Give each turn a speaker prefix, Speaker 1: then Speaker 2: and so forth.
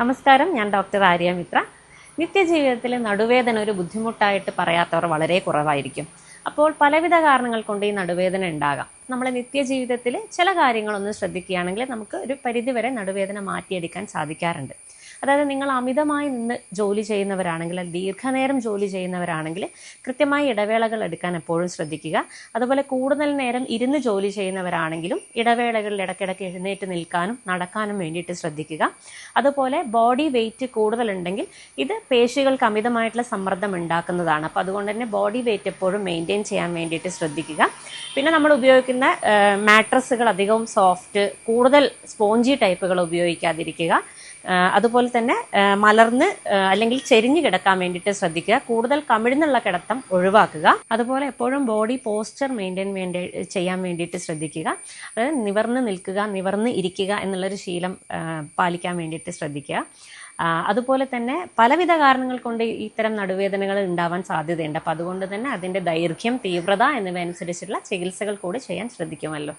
Speaker 1: നമസ്കാരം ഞാൻ ഡോക്ടർ ആര്യ മിത്ര. നിത്യജീവിതത്തിൽ നടുവേദന ഒരു ബുദ്ധിമുട്ടായിട്ട് പറയാത്തവർ വളരെ കുറവായിരിക്കും. അപ്പോൾ പലവിധ കാരണങ്ങൾ കൊണ്ട് ഈ നടുവേദന ഉണ്ടാകാം. നമ്മളെ നിത്യജീവിതത്തിൽ ചില കാര്യങ്ങളൊന്ന് ശ്രദ്ധിക്കുകയാണെങ്കിൽ നമുക്ക് ഒരു പരിധിവരെ നടുവേദന മാറ്റിയെടുക്കാൻ സാധിക്കാറുണ്ട്. അതായത് നിങ്ങൾ അമിതമായി നിന്ന് ജോലി ചെയ്യുന്നവരാണെങ്കിൽ ദീർഘനേരം ജോലി ചെയ്യുന്നവരാണെങ്കിൽ കൃത്യമായി ഇടവേളകൾ എടുക്കാൻ എപ്പോഴും ശ്രദ്ധിക്കുക. അതുപോലെ കൂടുതൽ നേരം ഇരുന്ന് ജോലി ചെയ്യുന്നവരാണെങ്കിലും ഇടവേളകളിൽ ഇടയ്ക്കിടയ്ക്ക് എഴുന്നേറ്റ് നിൽക്കാനും നടക്കാനും വേണ്ടിയിട്ട് ശ്രദ്ധിക്കുക. അതുപോലെ ബോഡി വെയിറ്റ് കൂടുതലുണ്ടെങ്കിൽ ഇത് പേശികൾക്ക് അമിതമായിട്ടുള്ള സമ്മർദ്ദം ഉണ്ടാക്കുന്നതാണ്. അപ്പോൾ അതുകൊണ്ട് തന്നെ ബോഡി വെയിറ്റ് എപ്പോഴും മെയിന്റെയിൻ ചെയ്യാൻ വേണ്ടിയിട്ട് ശ്രദ്ധിക്കുക. പിന്നെ നമ്മൾ ഉപയോഗിക്കുന്ന മാട്രസുകൾ അധികവും സോഫ്റ്റ് കൂടുതൽ സ്പോഞ്ചി ടൈപ്പുകൾ ഉപയോഗിക്കാതിരിക്കുക. അതുപോലെ തന്നെ മലർന്ന് അല്ലെങ്കിൽ ചെരിഞ്ഞ് കിടക്കാൻ വേണ്ടിയിട്ട് ശ്രദ്ധിക്കുക. കൂടുതൽ കമിഴ്ന്നുള്ള കിടത്തം ഒഴിവാക്കുക. അതുപോലെ എപ്പോഴും ബോഡി പോസ്ചർ മെയിന്റെയിൻ വേണ്ടി ചെയ്യാൻ വേണ്ടിയിട്ട് ശ്രദ്ധിക്കുക. അതായത് നിവർന്ന് നിൽക്കുക നിവർന്ന് ഇരിക്കുക എന്നുള്ളൊരു ശീലം പാലിക്കാൻ വേണ്ടിയിട്ട് ശ്രദ്ധിക്കുക. അതുപോലെ തന്നെ പലവിധ കാരണങ്ങൾ കൊണ്ട് ഇത്തരം നടുവേദനകൾ ഉണ്ടാവാൻ സാധ്യതയുണ്ട്. അപ്പം അതുകൊണ്ട് തന്നെ അതിന്റെ ദൈർഘ്യം തീവ്രത എന്നിവ അനുസരിച്ചുള്ള ചികിത്സകൾ കൂടി ചെയ്യാൻ ശ്രദ്ധിക്കുമല്ലോ.